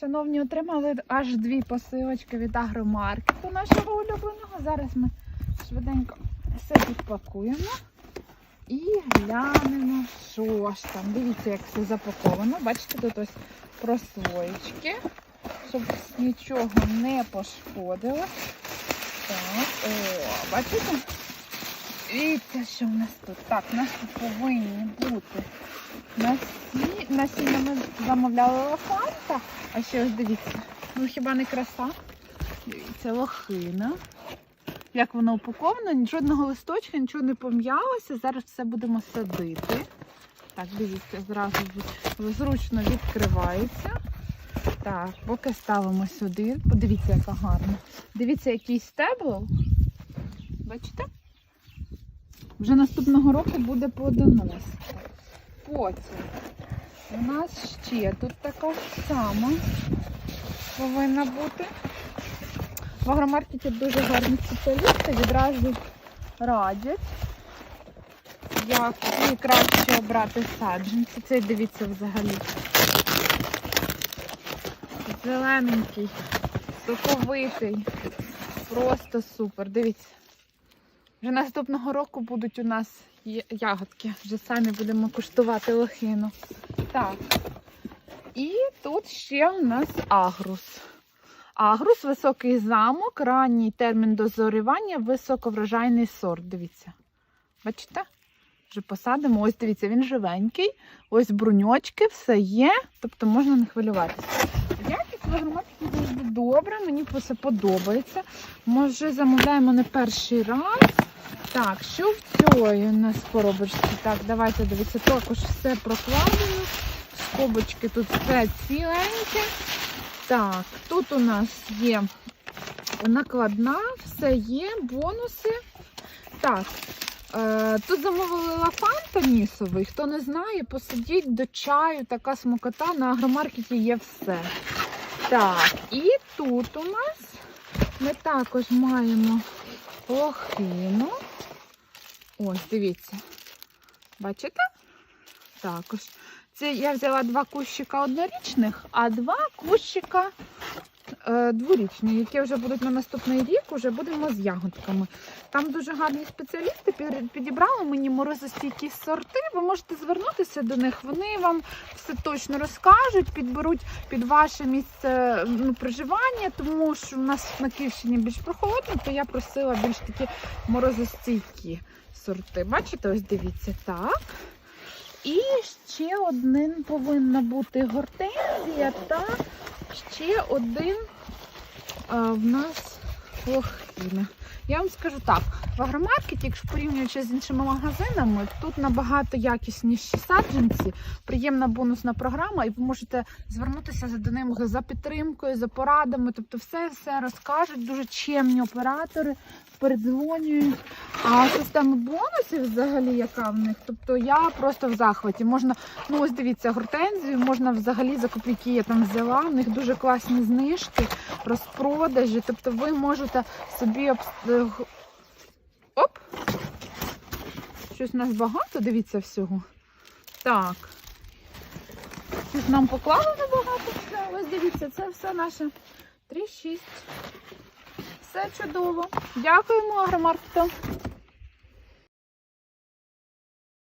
Шановні, отримали аж дві посилочки від агромаркету нашого улюбленого. Зараз ми швиденько все підпакуємо і глянемо, що ж там. Дивіться, як все запаковано. Бачите, тут ось прослоєчки, щоб нічого не пошкодило. Так, о, бачите? Дивіться, що в нас тут. Так, у нас тут повинні бути насі... насіння ми замовляли лоханта. А ще ось дивіться. Ну хіба не краса? Дивіться, лохина. Як воно упаковано, жодного листочка, нічого не пом'ялося. Зараз все будемо садити. Так, дивіться, зразу зручно відкривається. Так, поки ставимо сюди. Подивіться, яка гарна. Дивіться, який стебло. Бачите? Вже наступного року буде плодонос. Потім у нас ще тут така сама повинна бути. В агромаркеті дуже гарні спеціалісти відразу радять, як краще обрати саджанці. Цей дивіться взагалі. Зелененький, соковитий. Просто супер. Дивіться. Вже наступного року будуть у нас ягодки. Вже самі будемо куштувати лохину. Так. І тут ще у нас агрус. Агрус, високий замок, ранній термін дозорювання, високоврожайний сорт. Дивіться. Бачите? Вже посадимо. Ось дивіться, він живенький. Ось бруньочки, все є. Тобто можна не хвилюватися. Якість в агромаркеті завжди добре, мені все подобається. Може, замовляємо не перший раз. Так, що в цій у нас коробочці? Так, давайте дивіться, також все прокладено. Скобочки тут все ціленьке. Так, тут у нас є накладна, все є, бонуси. Так, е, тут замовили лафан тонісовий. Хто не знає, посидіть до чаю, така смокота. На агромаркеті є все. Так, і тут у нас ми також маємо лохину. Ось, дивіться. Бачите? Також. Це я взяла два кущика однорічних, а два кущика дворічні, які вже будуть на наступний рік, вже будемо з ягодками. Там дуже гарні спеціалісти підібрали мені морозостійкі сорти. Ви можете звернутися до них. Вони вам все точно розкажуть, підберуть під ваше місце ну, проживання, тому що у нас на Київщині більш прохолодно, то я просила більш такі морозостійкі сорти. Бачите, ось дивіться так. І ще один повинна бути гортензія та ще один а, в нас лохина. Я вам скажу так, в агромаркеті, якщо порівнюючи з іншими магазинами, тут набагато якісніші саджанці, приємна бонусна програма, і ви можете звернутися до ним за підтримкою, за порадами. Тобто все все розкажуть, дуже чемні оператори передзвонюють. А система бонусів взагалі, яка в них, тобто я просто в захваті. Можна, ну ось дивіться, гортензію можна взагалі за копійки я там взяла. У них дуже класні знижки, розпродажі. Тобто ви можете собі обс- оп. Щось у нас багато, дивіться всього. Так. Щось нам поклали набагато все. Ось дивіться, це все наше 3-6. Все чудово. Дякуємо агромаркету.